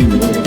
Domingo.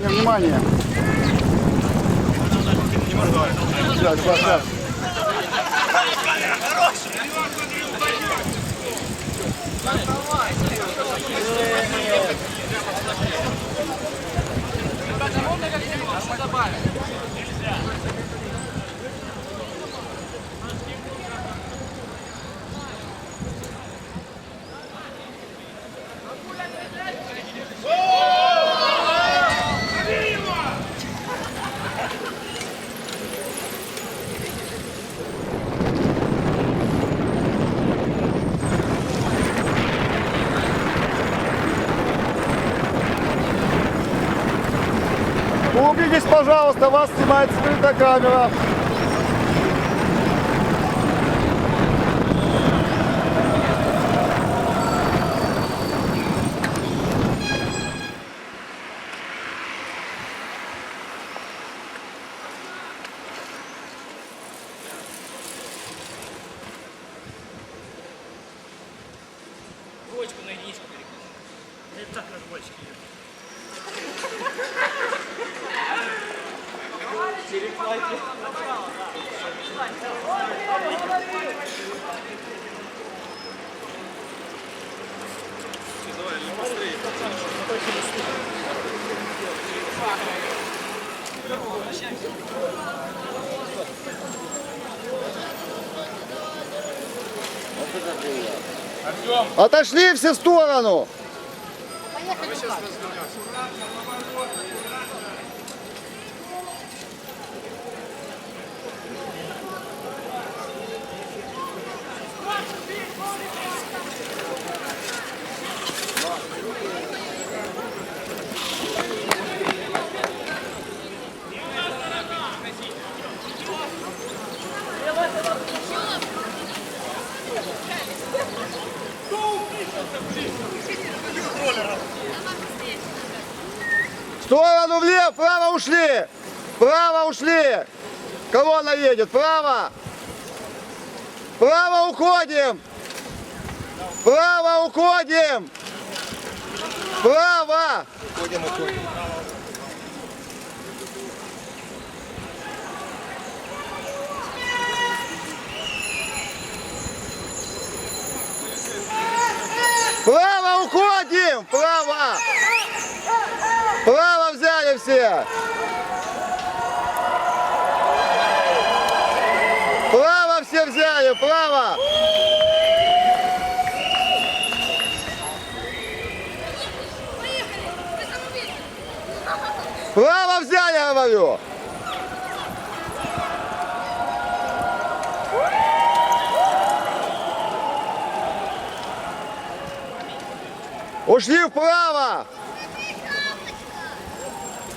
Внимание, внимание. Сейчас, сейчас, сейчас. Убедитесь, пожалуйста, вас снимает скрытая камера. Отошли все в сторону. В сторону влево, право ушли. Право ушли. Колонна едет, право. Право уходим. Право уходим. Право. Право уходим. Право. Право взяли все. Право все взяли, право. Право взяли, говорю. Ушли вправо.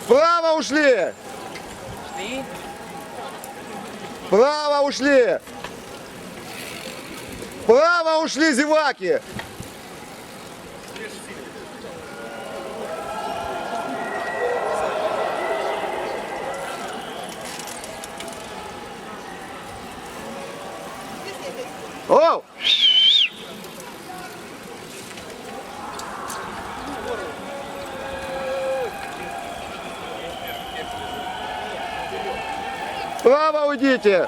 Вправо ушли. Вправо ушли. Вправо ушли зеваки. О! Право уйдите!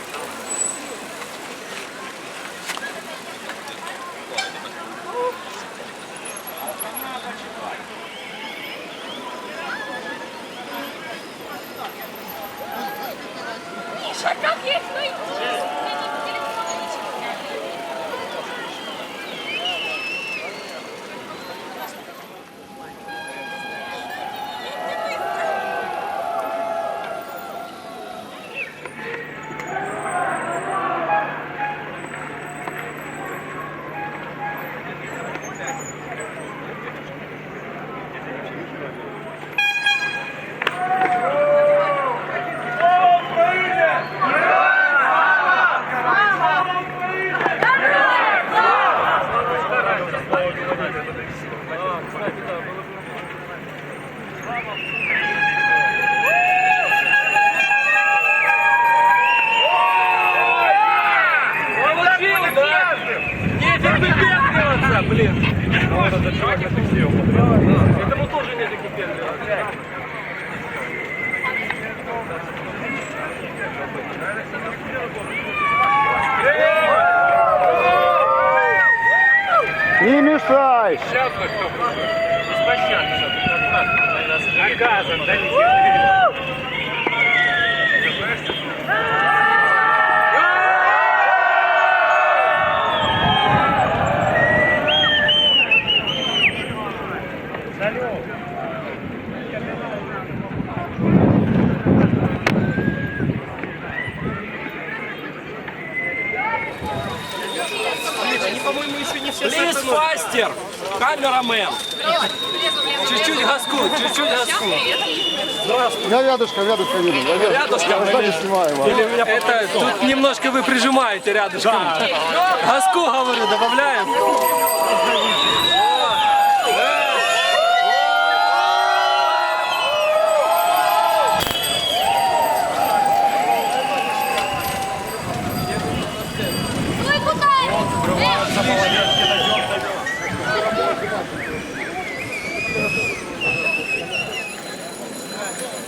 Не мешай! Сейчас бы кто Беспощадно. Наказан, да? Плиз фастер, камерамен. Чуть-чуть газку, чуть-чуть газку. Я рядышком, рядышком видно. Я рядышком. Я сзади снимаю вас. Это тут немножко вы прижимаете рядышком. Газку, говорю, добавляем.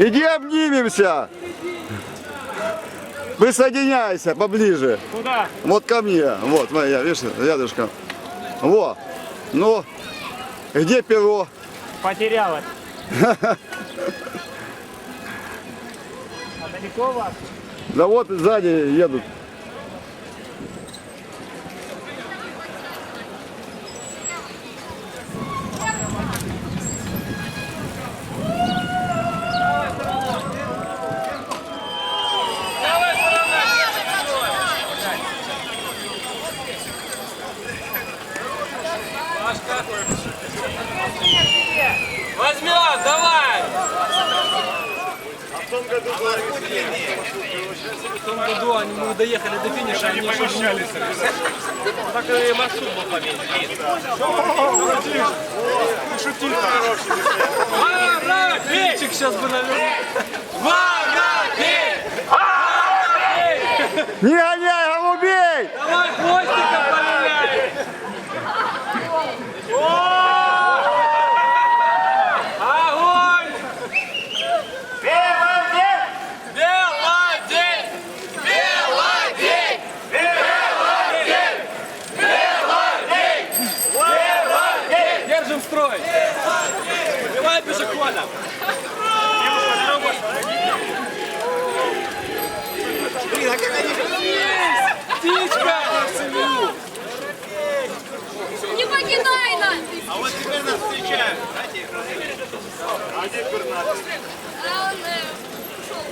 Иди обнимемся. Присоединяйся поближе. Куда? Вот ко мне. Вот моя, видишь, рядышком. Во. Ну, где перо? Потерялась. А далеко вас? Да вот сзади едут. Воробейчик сейчас бы наверное. Воробей! Не гоняй, Птичка! Не покидай нас! А вот теперь нас встречают. А он э, ушел.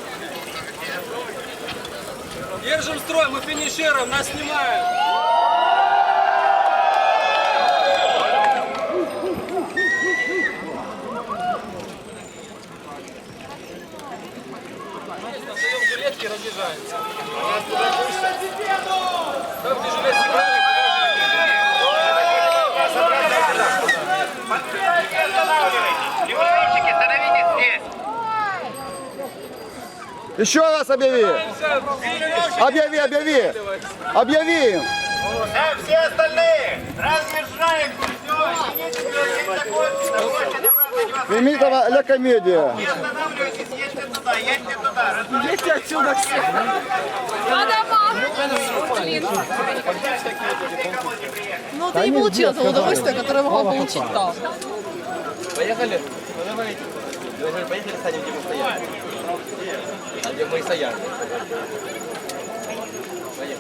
Держим строй, мы финишируем, нас снимают! Достаем Еще раз объяви! Объяви, объяви! Объяви им! Да, все остальные. Разъезжаем. Лимитова ля комедия. Не останавливайтесь, едьте туда. По домам! Блин. Ну, ты не получил то удовольствие, которое могла получить там. Поехали? Поехали, станем, где мы стояли. А где мы и. Поехали.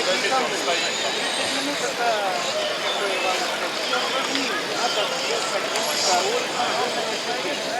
Thank you.